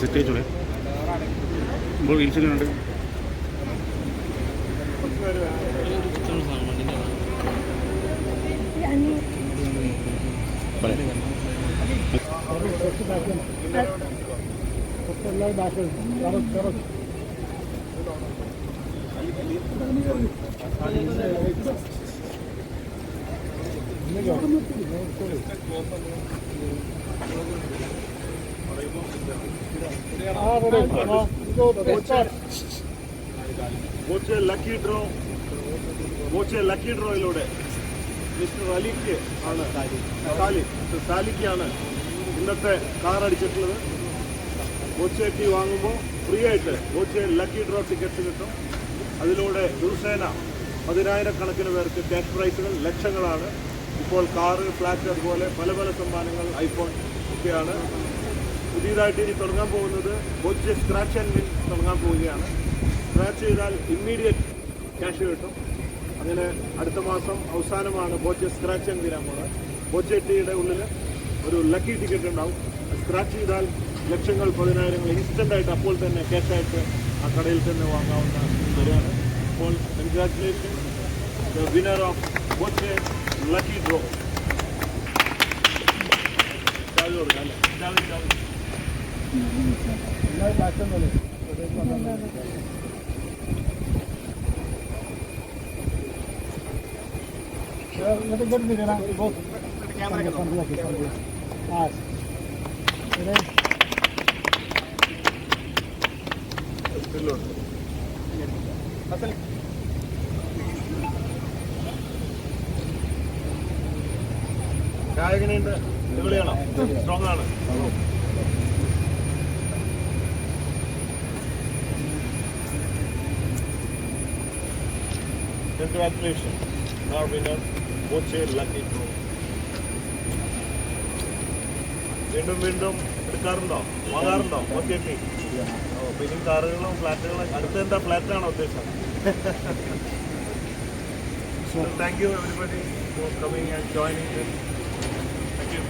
Set ചെയ്തോളെ ഇപ്പോൾ reels ഉണ്ട്. Boche lucky draw coach lucky ഡ്രോയിലൂടെ മിസ്റ്റർ അലിക്ക് ആണ് സാലി മിസ്റ്റർ സാലിക്കാണ് ഇന്നത്തെ കാർ അടിച്ചിട്ടുള്ളത് കോച്ച് ടി വാങ്ങുമ്പോൾ ഫ്രീ ആയിട്ട് കോച്ച് ലക്കി ഡ്രോ ടിക്കറ്റ്സ് കിട്ടും അതിലൂടെ ദിവസേന പതിനായിരക്കണക്കിന് പേർക്ക് ക്യാഷ് പ്രൈസുകൾ ലക്ഷങ്ങളാണ്. ഇപ്പോൾ കാറ് ഫ്ലാറ്റ് അതുപോലെ പല പല സമ്മാനങ്ങൾ ഐഫോൺ ഒക്കെയാണ്. പുതിയതായിട്ട് ഇനി തുടങ്ങാൻ പോകുന്നത് കൊച്ച് സ്ക്രാച്ച് ആൻഡ് വിൻ തുടങ്ങാൻ പോവുകയാണ്. സ്ക്രാച്ച് ചെയ്താൽ ഇമ്മീഡിയറ്റ് ക്യാഷ് കിട്ടും. അങ്ങനെ അടുത്ത മാസം അവസാനമാണ് ബോച്ചെ സ്ക്രാച്ച് ആൻഡ് വിൻ പോകുന്നത് ബോച്ചെ ടീയുടെ ഉള്ളിൽ ഒരു ലക്കി ടിക്കറ്റ് ഉണ്ടാവും. സ്ക്രാച്ച് ചെയ്താൽ ലക്ഷങ്ങൾ പതിനായിരങ്ങൾ ഇൻസ്റ്റന്റായിട്ട് അപ്പോൾ തന്നെ ക്യാഷ് ആയിട്ട് ആ കടയിൽ തന്നെ വാങ്ങാവുന്ന വരികയാണ് അപ്പോൾ congratulation the winner of Boche lucky draw ചാവി കൊടുക്കാം അല്ലേ ചാവി Congratulations, our winner, Boche Lucky Draw. വീണ്ടും വീണ്ടും എടുക്കാറുണ്ടോ? വാങ്ങാറുണ്ടോ? ഓക്കെ അപ്പോൾ ഇനിയും കാറുകളും ഫ്ലാറ്റുകളും അടുത്ത് എന്താ ഫ്ലാറ്റാണോ ഉദ്ദേശം? So thank you everybody for coming and joining thank you